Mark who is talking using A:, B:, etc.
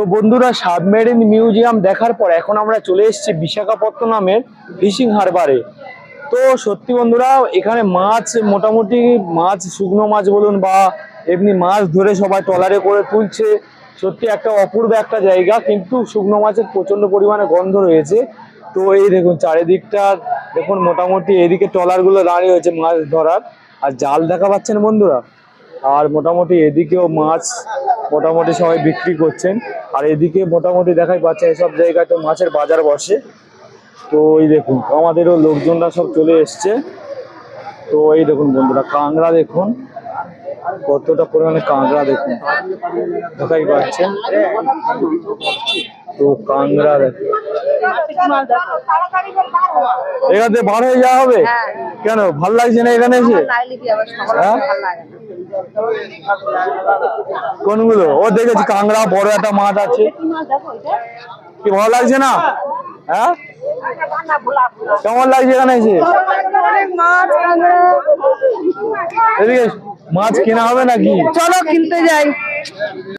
A: তো বন্ধুরা, submarine museum দেখার পর এখন আমরা চলে এসেছি বিশাখাপত্তনমের ফিশিং হারবারে। তো সত্যি বন্ধুরা, এখানে মাছ, মোটামুটি মাছ, শুকনো মাছ বলুন বা এমনি মাছ ধরে সবাই ট্রলারে করে তুলছে। সত্যি একটা অপূর্ব একটা জায়গা, কিন্তু শুকনো মাছের প্রচণ্ড পরিমাণে গন্ধ রয়েছে। তো এই দেখুন, চারিদিকটা দেখুন, মোটামুটি এদিকে ট্রলারগুলো দাঁড়িয়ে হয়েছে মাছ ধরার। আর জাল দেখা পাচ্ছেন বন্ধুরা? আর মোটামুটি এদিকেও মাছ মোটামুটি সবাই বিক্রি করছেন। আর এদিকে মোটামুটি দেখাই পাচ্ছেন এসব জায়গায় তো মাছের বাজার বসে। তো এই দেখুন আমাদেরও লোকজনরা সব চলে এসছে। তো এই দেখুন বন্ধুরা কাঁকড়া দেখুন। কতটা পরিমাণে কাঁকড়া দেখুন। দেখাই পাচ্ছেন। তো কাঁকড়া দেখুন এখান থেকে বার হয়ে যাওয়া হবে? কেন? ভালো লাগছে না এখানে এসে? হ্যাঁ? কোনগুলো? ও দেখেছি, কাঁকড়া, বড় একটা মাছ আছে। কি ভালো লাগছে না? হ্যাঁ? কেমন লাগছে এখানে এসে? মাছ কেনা হবে নাকি?
B: চলো কিনতে যাই।